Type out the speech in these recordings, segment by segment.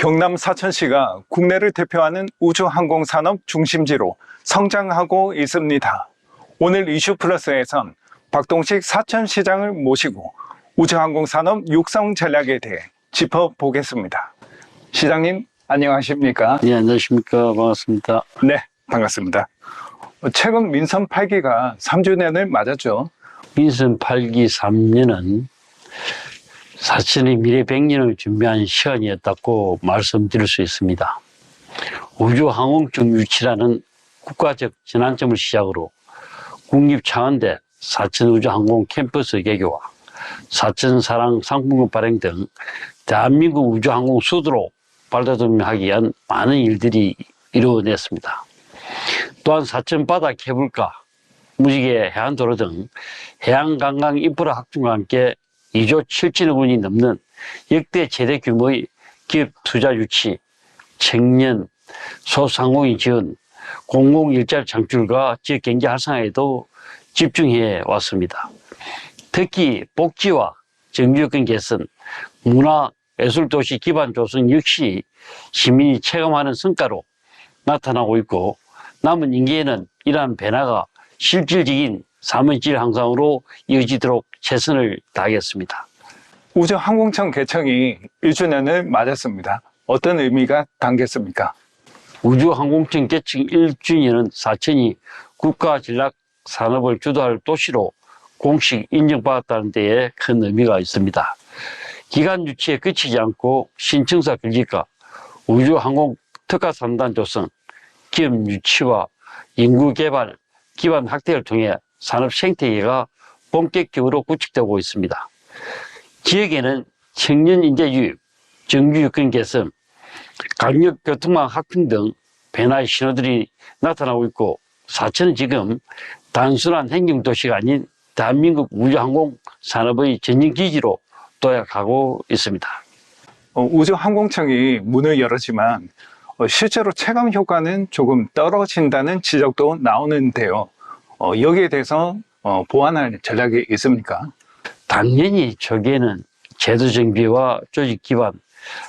경남 사천시가 국내를 대표하는 우주항공산업 중심지로 성장하고 있습니다. 오늘 이슈 플러스에선 박동식 사천시장을 모시고 우주항공산업 육성 전략에 대해 짚어보겠습니다. 시장님, 안녕하십니까? 네, 안녕하십니까. 반갑습니다. 네, 반갑습니다. 최근 민선 8기가 3주년을 맞았죠. 민선 8기 3년은 사천의 미래 100년을 준비한 시간이었다고 말씀드릴 수 있습니다. 우주항공청 유치라는 국가적 전환점을 시작으로 국립창원대 사천우주항공 캠퍼스 개교와 사천사랑 상품권 발행 등 대한민국 우주항공 수도로 발돋움하기 위한 많은 일들이 이루어냈습니다. 또한 사천 바다 케이블카, 무지개 해안도로 등 해양관광 인프라 확충과 함께 2조 7천억 원이 넘는 역대 최대 규모의 기업 투자 유치, 청년, 소상공인 지원, 공공 일자리 창출과 지역 경제 활성화에도 집중해 왔습니다. 특히 복지와 정규여건 개선, 문화 예술 도시 기반 조성 역시 시민이 체감하는 성과로 나타나고 있고 남은 임기에는 이러한 변화가 실질적인 사무질 향상으로 이어지도록 최선을 다하겠습니다. 우주항공청 개청이 1주년을 맞았습니다. 어떤 의미가 담겼습니까? 우주항공청 개청 1주년은 사천이 국가 전략 산업을 주도할 도시로 공식 인정받았다는 데에 큰 의미가 있습니다. 기간 유치에 그치지 않고 신청사 결집과 우주항공 특화 3단 조성, 기업 유치와 인구 개발, 기반 확대를 통해 산업 생태계가 본격적으로 구축되고 있습니다. 지역에는 청년 인재 유입, 정규 여건 개선, 강력 교통망 확충 등 변화의 신호들이 나타나고 있고 사천은 지금 단순한 행정 도시가 아닌 대한민국 우주항공 산업의 전진 기지로 도약하고 있습니다. 어, 우주항공청이 문을 열었지만 어, 실제로 체감 효과는 조금 떨어진다는 지적도 나오는데요. 어, 여기에 대해서 어, 보완할 전략이 있습니까? 당연히 초기에는 제도 정비와 조직 기반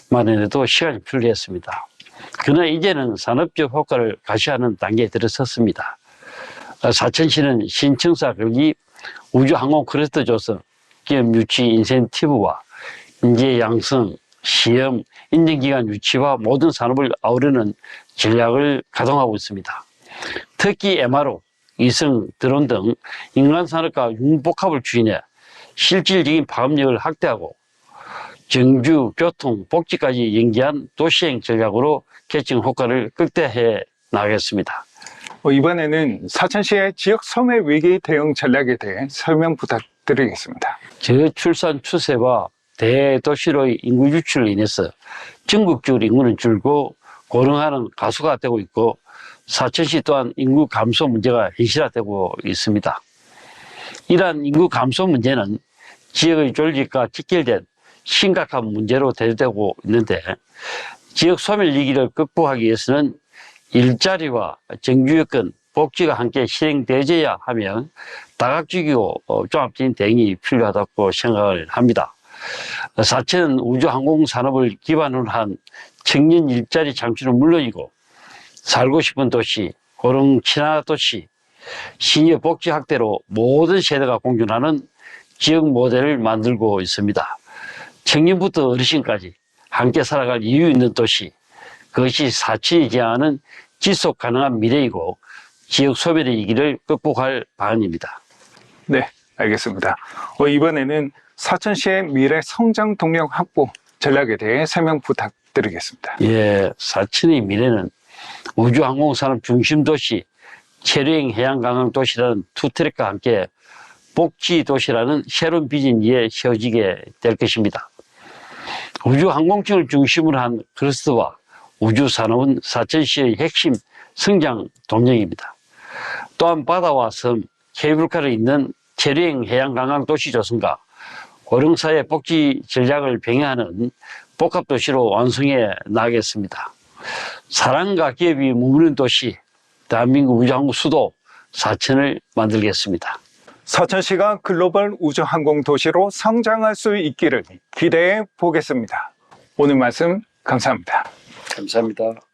마련에도 시간이 필요했습니다. 그러나 이제는 산업적 효과를 가시하는 단계에 들어섰습니다. 어, 사천시는 신청사 결기 우주항공 크레스트 조성, 기업 유치 인센티브와 인재 양성, 시험, 인증기관 유치와 모든 산업을 아우르는 전략을 가동하고 있습니다. 특히 MRO, 이성, 드론 등 인간 산업과 융복합을 추진해 실질적인 파급력을 확대하고 정주, 교통, 복지까지 연계한 도시행 전략으로 개청 효과를 극대화해 나가겠습니다. 어, 이번에는 사천시의 지역 소멸 위기 대응 전략에 대해 설명 부탁드리겠습니다. 저출산 추세와 대도시로의 인구 유출로 인해서 전국적으로 인구는 줄고 고령화는 가수가 되고 있고 사천시 또한 인구 감소 문제가 현실화되고 있습니다. 이러한 인구 감소 문제는 지역의 조직과 직결된 심각한 문제로 대두되고 있는데 지역 소멸 위기를 극복하기 위해서는 일자리와 정규여건, 복지가 함께 실행되어야 하면 다각적이고 어, 종합적인 대응이 필요하다고 생각을 합니다. 사천 우주항공 산업을 기반으로 한 청년 일자리 창출은 물론이고 살고 싶은 도시, 고령 친화 도시, 시니어 복지 확대로 모든 세대가 공존하는 지역 모델을 만들고 있습니다. 청년부터 어르신까지 함께 살아갈 이유 있는 도시, 그것이 사천이 지향하는 지속 가능한 미래이고 지역 소멸의 위기를 극복할 방안입니다. 네, 알겠습니다. 어, 이번에는 사천시의 미래 성장 동력 확보 전략에 대해 설명 부탁드리겠습니다. 예, 사천의 미래는 우주항공산업 중심 도시, 체류행 해양관광 도시라는 투트랙과 함께 복지 도시라는 새로운 비전 위에 세워지게 될 것입니다. 우주항공청을 중심으로 한 크루스와 우주산업은 사천시의 핵심 성장 동력입니다. 또한 바다와 섬, 케이블카를 잇는 체류행 해양관광 도시 조성과 고령사회 복지 전략을 병행하는 복합도시로 완성해 나가겠습니다. 사랑과 기업이 머무는 도시, 대한민국 우주항공 수도 사천을 만들겠습니다. 사천시가 글로벌 우주항공 도시로 성장할 수 있기를 기대해 보겠습니다. 오늘 말씀 감사합니다. 감사합니다.